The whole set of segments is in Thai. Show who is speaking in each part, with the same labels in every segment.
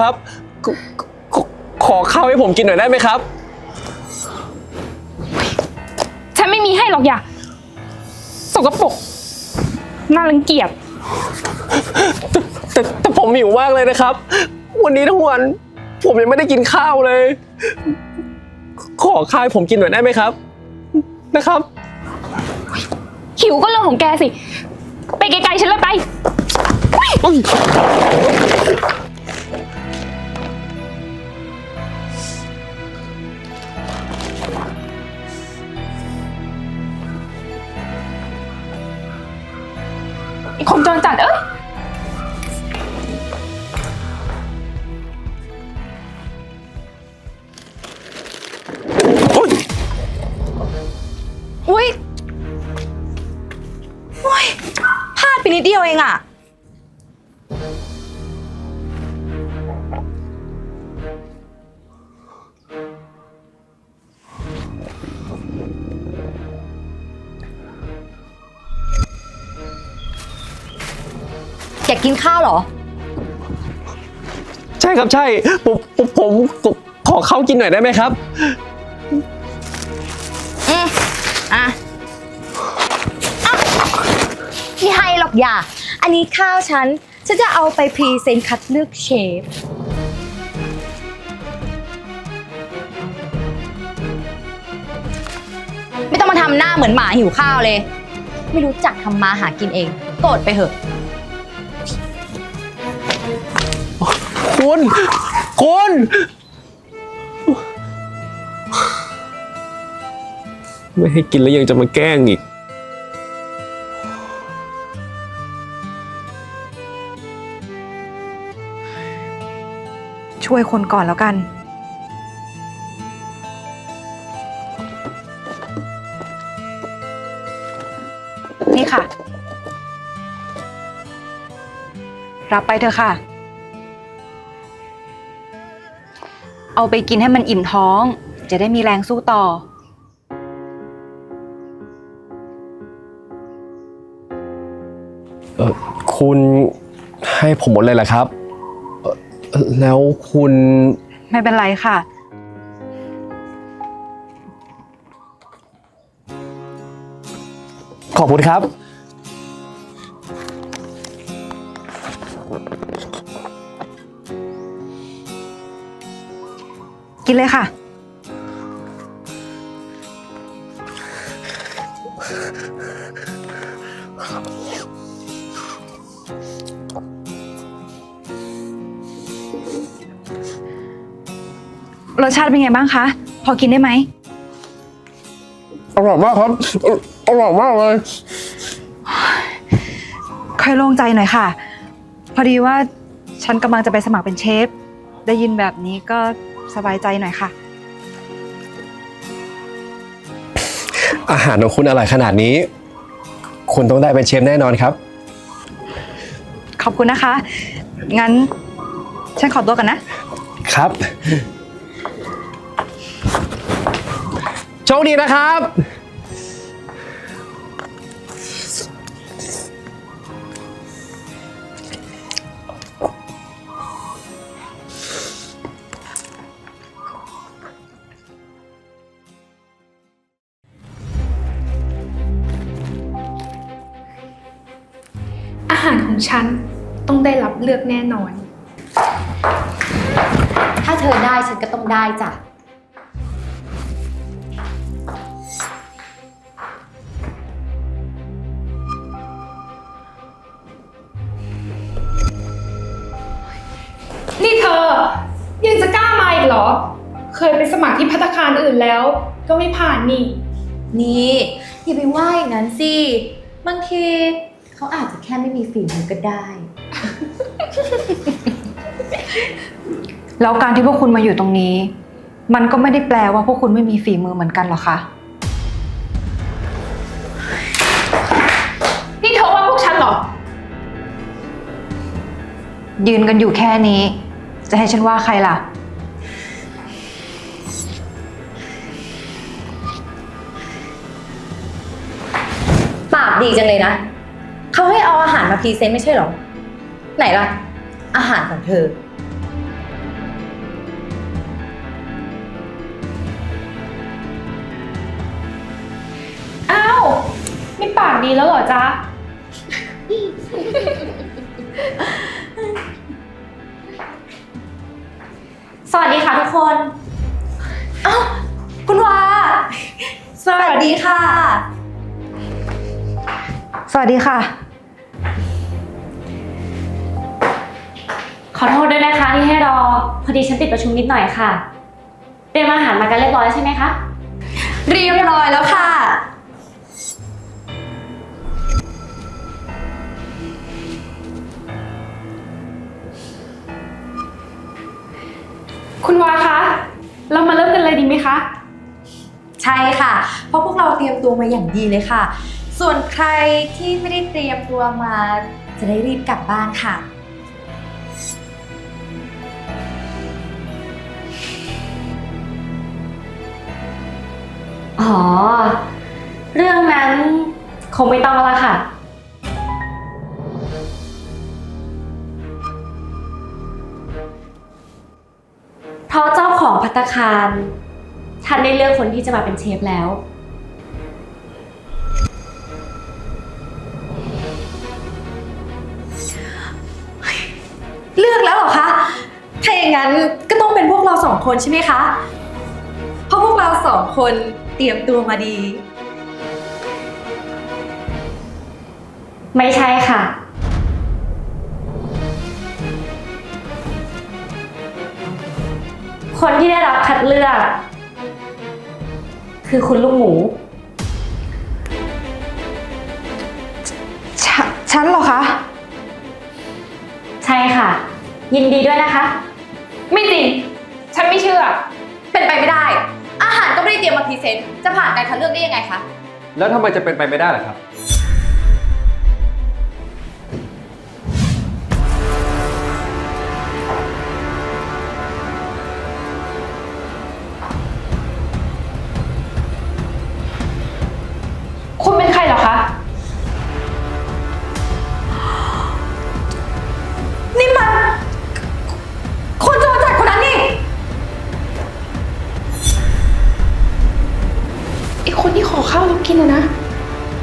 Speaker 1: ครับขขขอข้าวให้ผมกินหน่อยได้ไหมครับ
Speaker 2: ฉันไม่มีให้หรอกอย่าสกปรกน่ารังเกียจ
Speaker 1: แต่แต่ผมหิวมากเลยนะครับ วันนี้ทั้งวัน ผมยังไม่ได้กินข้าวเลย ขอข้าวให้ผมกินหน่อยได้ไหมครับ นะครับ
Speaker 2: หิวก็เรื่องของแกสิ ไปไกลๆฉันเลยไป
Speaker 1: อุ๊ย
Speaker 2: คนจรจัดเอ้ย
Speaker 1: โอ๊ย
Speaker 3: อุ้ยโอ้ยพลาดไปนิดเดียวเองอะ กกินข้าวเหรอ
Speaker 1: ใช่ครับใช่ผมผมผมผมขอข้าวกินหน่อยได้ไหมครับ
Speaker 3: อืมอะอะพี่ให้หรอกอย่า อันนี้ข้าวฉัน ฉันจะเอาไปพรีเซนต์คัดเลือกเชฟ ไม่ต้องมาทำหน้าเหมือนหมาหิวข้าวเลย ไม่รู้จักทำมาหากินเอง โกรธไปเถอะ
Speaker 1: คุณ คุณ ไม่ให้กินแล้วยังจะมาแกล้งอีก
Speaker 4: ช่วยคนก่อนแล้วกัน นี่ค่ะ รับไปเถอะค่ะ เอาไปกินให้มันอิ่มท้อง จะได้มีแรงสู้ต่อ
Speaker 1: เออคุณให้ผมหมดเลยเหรอครับเอ่อแล้วคุณ
Speaker 4: ไม่เป็นไรค่ะ
Speaker 1: ขอบคุณครับ
Speaker 4: กินเลยค่ะ รสชาติเป็นไงบ้างคะ พอกินได้ไหม
Speaker 1: อร่อยมากครับเอ่ออร่อยมากเลย
Speaker 4: ค่อยโล่งใจหน่อยค่ะ พอดีว่าฉันกำลังจะไปสมัครเป็นเชฟ ได้ยินแบบนี้ก็ สบายใจหน่อยค่ะ
Speaker 1: อาหารของคุณอร่อยขนาดนี้ คุณต้องได้เป็นเชฟแน่นอนครับ
Speaker 4: ขอบคุณนะคะ งั้นฉันขอตัวกันนะ
Speaker 1: ครับ โชคดีนะครับา
Speaker 2: หารของฉันต้องได้รับเลือกแน่นอน
Speaker 3: ถ้าเธอได้ฉันก็ต้องได้จ้ะ
Speaker 2: นี่เธอ ยังจะกล้ามาอีกเหรอ เคยไปสมัครที่พัตตาคารอื่นแล้ว ก็ไม่ผ่านนี่
Speaker 3: นี่อย่าไปว่าอย่างนั้นสิ บางที เขาอาจจะแค่ไม่มีฝีมือก็ได้
Speaker 4: แล้วการที่พวกคุณมาอยู่ตรงนี้ มันก็ไม่ได้แปลว่าพวกคุณไม่มีฝีมือเหมือนกันหรอกค่ะ
Speaker 2: นี่เธอว่าพวกฉันเหรอ
Speaker 4: ยืนกันอยู่แค่นี้ จะให้ฉันว่าใครล่ะ
Speaker 3: ปากดีจังเลยนะ เขาให้เอาอาหารมาพรีเซนต์ไม่ใช่หรอ ไหนล่ะ อาหารของเธอ อ้าไม่ปาก
Speaker 2: ดีแล้วเหรอจ๊ะ
Speaker 5: สวัสดีค่ะทุกคน เอ้า
Speaker 3: คุณวา สวัสดีค่ะ
Speaker 4: สวัสดีค่ะ
Speaker 5: ขอโทษด้วยนะคะที่ให้รอ พอดีฉันติดประชุมนิดหน่อยค่ะ เตรียมอาหารมากันเรียบร้อยแล้วใช่ไหมคะ
Speaker 3: เรียบร้อยแล้วค่ะ
Speaker 2: คุณวาคะ เรามาเริ่มกันเลยดีไหมคะ
Speaker 3: ใช่ค่ะ เพราะพวกเราเตรียมตัวมาอย่างดีเลยค่ะ ส่วนใครที่ไม่ได้เตรียมตัวมา จะได้รีบกลับบ้านค่ะ
Speaker 5: อ๋อ เรื่องนั้นคงไม่ต้องแล้วล่ะค่ะ เพราะเจ้าของพัตตาคารท่านได้เลือกคนที่จะมาเป็นเชฟแล้ว
Speaker 3: งนั้นก็ต้องเป็นพวกเราสองคนใช่ไหมคะ เพราะพวกเราสองคนเตรียมตัวมาดี
Speaker 5: ไม่ใช่ค่ะ คนที่ได้รับคัดเลือก คือคุณลูกหมู
Speaker 4: ฉนฉันเหรอคะ
Speaker 5: ใช่ค่ะ ยินดีด้วยนะคะ
Speaker 2: ไม่จริง ฉันไม่เชื่อ
Speaker 3: เป็นไปไม่ได้ อาหารก็ไม่ได้เตรียมมาพรีเซนต์ จะผ่านการคัดเลือกได้ยังไงคะ
Speaker 1: แล้วทำไมจะเป็นไปไม่ได้ล่ะครับ
Speaker 2: ขอข้วเรากินะนะ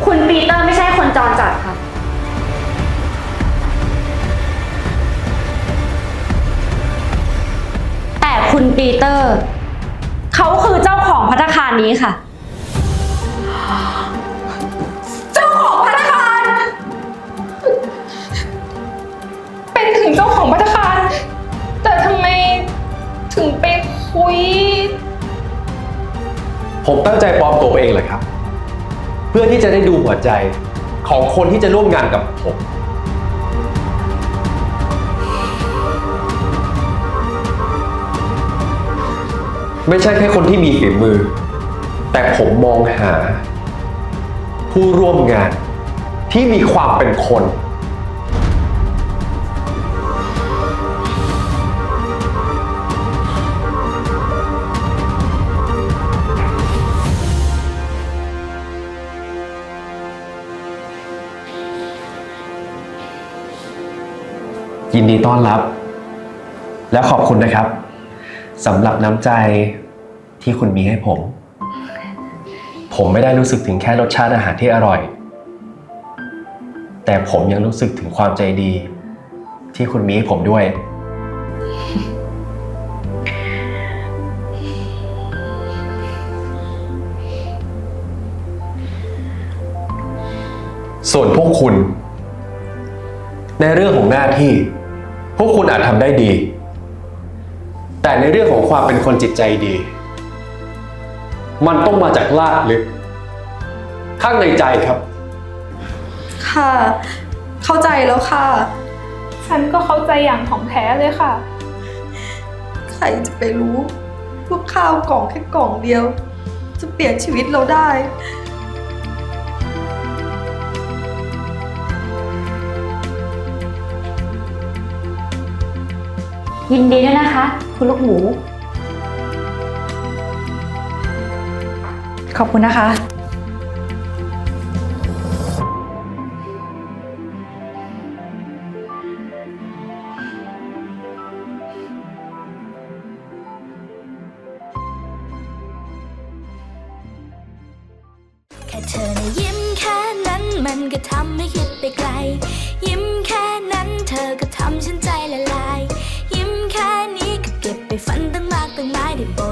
Speaker 5: คุณปีเตอร์ไม่ใช่คนจรจัดค่ะ แต่คุณปีเตอร์ เขาคือเจ้าของพัตตาคารนี้ค่ะ
Speaker 3: เจ้าของพัตตาคาร
Speaker 2: เป็นถึงเจ้าของพัตตาคาร แต่ทำไมถึงไปคุย
Speaker 1: ผมตั้งใจปลอมตัวเองเลยครับ เพื่อที่จะได้ดูหัวใจของคนที่จะร่วมงานกับผม ไม่ใช่แค่คนที่มีฝีมือ แต่ผมมองหา ผู้ร่วมงานที่มีความเป็นคน ยินดีต้อนรับ และขอบคุณนะครับสำหรับน้ำใจที่คุณมีให้ผม ผมไม่ได้รู้สึกถึงแค่รสชาติอาหารที่อร่อย แต่ผมยังรู้สึกถึงความใจดี ที่คุณมีให้ผมด้วย ส่วนพวกคุณ ในเรื่องของหน้าที่ พวกคุณอาจทำได้ดี แต่ในเรื่องของความเป็นคนจิตใจดี มันต้องมาจากลากลึก ข้างในใจครับ
Speaker 3: ค่ะ เข้าใจแล้วค่ะ
Speaker 2: ฉันก็เข้าใจอย่างของแท้เลยค่ะ
Speaker 3: ใครจะไปรู้พวกข้าวกล่องแค่กล่องเดียว จะเปลี่ยนชีวิตเราได้
Speaker 5: ยินดีด้วยนะคะ คุณลูกหมู
Speaker 4: ขอบคุณนะคะ
Speaker 6: แค่เธอนะยิ้มแค่นั้นมันก็ทำให้คิดไปไกล ยิ้ม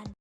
Speaker 6: น